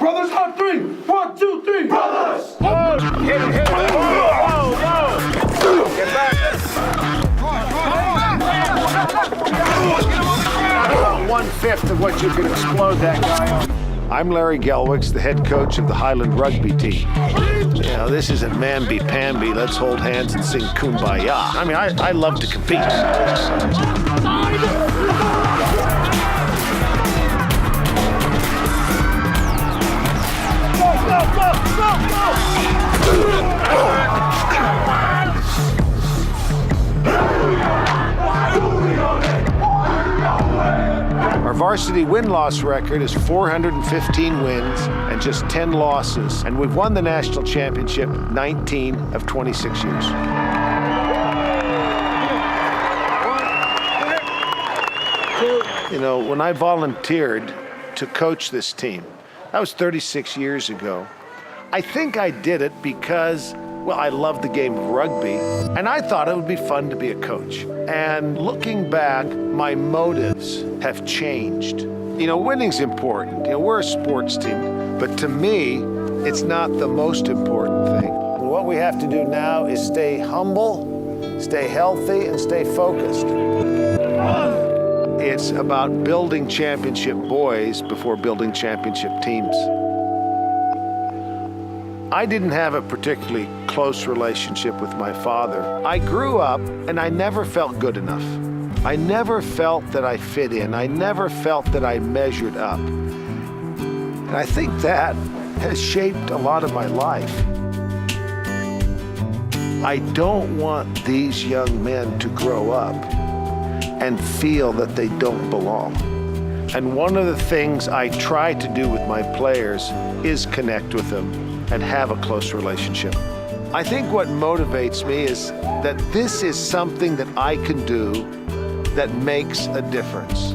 Brothers on three. One, two, three. Brothers. Hit it, hit it. Whoa, whoa, whoa. Get back. One fifth of what you could explode that guy on. I'm Larry Gelwicks, the head coach of the Highland rugby team. You know, this isn't mamby-pamby, let's hold hands and sing kumbaya. I mean, I, I love to compete. Our varsity win-loss record is 415 wins and just 10 losses, and we've won the national championship 19 of 26 years. You know, when I volunteered to coach this team, that was 36 years ago. I think I did it because, well, I love the game of rugby, and I thought it would be fun to be a coach. And looking back, my motives have changed. You know, winning's important. You know, we're a sports team, but to me, it's not the most important thing. What we have to do now is stay humble, stay healthy, and stay focused. It's about building championship boys before building championship teams. I didn't have a particularly close relationship with my father. I grew up and I never felt good enough. I never felt that I fit in. I never felt that I measured up. And I think that has shaped a lot of my life. I don't want these young men to grow up and feel that they don't belong. And one of the things I try to do with my players is connect with them and have a close relationship. I think what motivates me is that this is something that I can do that makes a difference.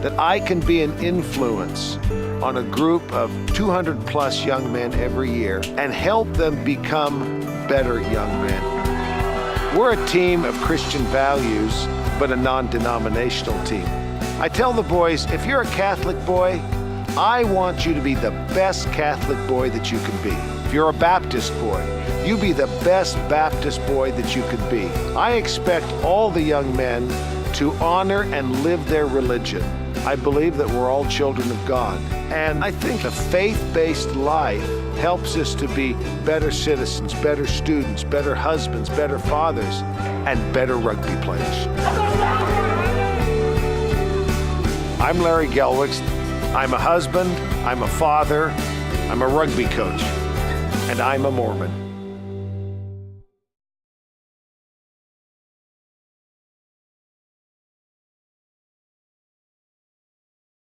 That I can be an influence on a group of 200 plus young men every year and help them become better young men. We're a team of Christian values, but a non denominational team. I tell the boys if you're a Catholic boy, I want you to be the best Catholic boy that you can be. If you're a Baptist boy, you be the best Baptist boy that you could be. I expect all the young men to honor and live their religion. I believe that we're all children of God. And I think a faith based life helps us to be better citizens, better students, better husbands, better fathers, and better rugby players. I'm Larry Gelwicks. I'm a husband, I'm a father, I'm a rugby coach, and I'm a Mormon.